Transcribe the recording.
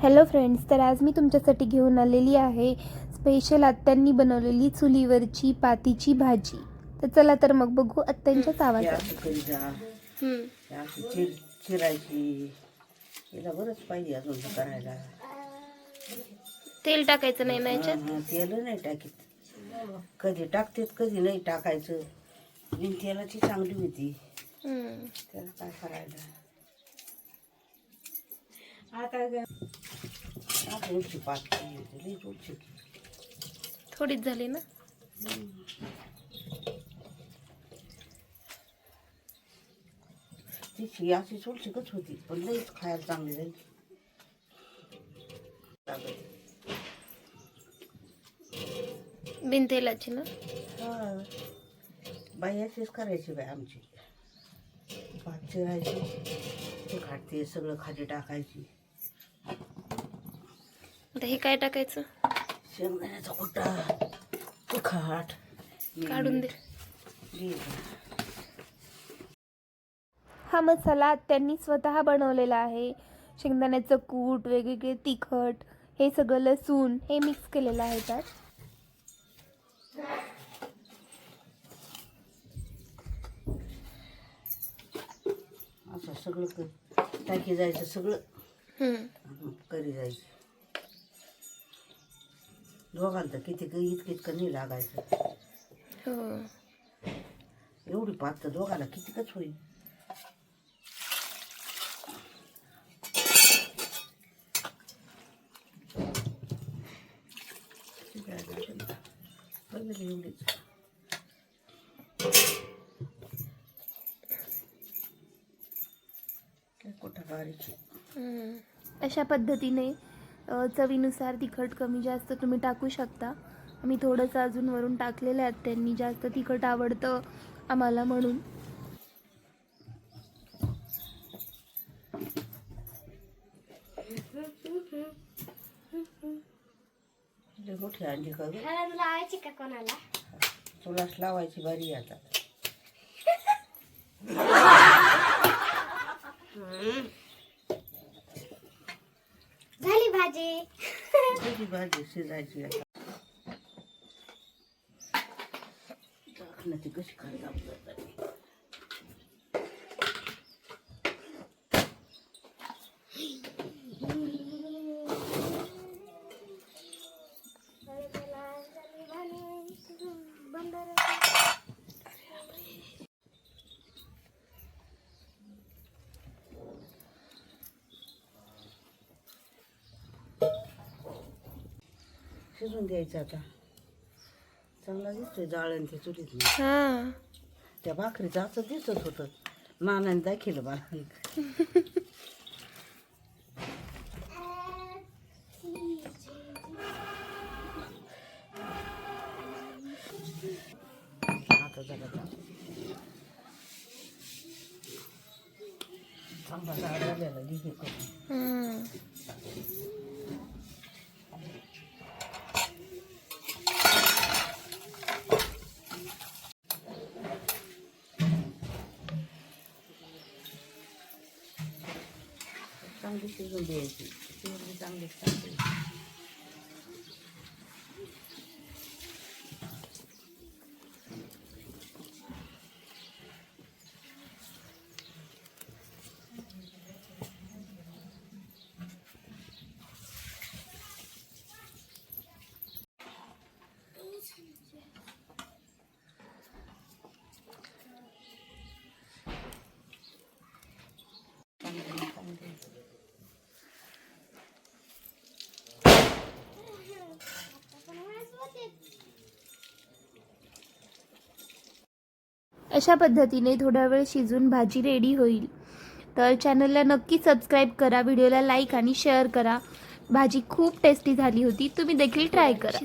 Hello friends तर आज मी तुमच्यासाठी घेऊन आलेली आहे स्पेशल आत्यांनी बनवलेली चुलीवरची पातीची भाजी. तर चला तर मग बघू आत्यांच्याच आवाजात. असं करी जा. हम्म. असं चिर चिरायची. बरंच पाहिजे अजून करायला. तेल टाकायचं नाही ना याच्यात? तेल नाही टाकीत. कधी टाकतेत कधी नाही टाकायचं. बिन तेलाची चांगली होती. त्याला काय करायला आता उठची पाच उठची थोडीच झाली ना? तिची अशी सुलशिकच होती पण लईच खायला चांगली झाली. बिन तेलाची ना? हा. बाई अशीच करायची बाई आमची. भात चिरायची ते खाते सगळं खाली टाकायची. आता हे काय टाकायचं? शेंगदाण्याचा कुटा तिखट काढून दे. हा मसाला आत्यांनी स्वतः बनवलेला आहे. शेंगदाण्याचं कूट वेगवेगळे तिखट हे सगळं लसूण हे मिक्स केलेलं आहे त्यात. असं सगळं टाकी जायचं सगळं. हम्म. करी जायचं. दोघांचं किती इतकं इतकं नाही लागायचं हो एवढी पात तर दोघाला कितीकच होईल ठीक आहे, असेल ना. बघ एवढीच काय कुठं बारीक आहे. हम्म. अशा पद्धतीने चवीनुसार तिखट कमी जास्त तुम्ही टाकू शकता. आम्ही थोडंसं अजून वरून टाकलेलं आहे. त्यांनी जास्त तिखट आवडतं आम्हाला म्हणून? हळद लावायची का कोणाला? तुलाच लावायची बारी आता झाली भाजी तुझी भाजी शिजायची आता टाकणं ती कशी खायला आपल्याला शिजून द्यायचं आता चांगला दिसतोय जाळण ते चुलीत हां त्या भाकरीचं असं दिसत होतं नानाने दाखिलं मला आता जरा जा. चांगला जाळ झालेला घे हे करून. चांगली शिजून द्यायची शिजली चांगली चांगली चांगली अशा पद्धतीने थोडा वेळ शिजून भाजी रेडी होईल. तर चॅनलला नक्की सबस्क्राईब करा व्हिडिओला लाईक आणि शेअर करा. भाजी खूप टेस्टी झाली होती. तुम्ही देखील ट्राय करा.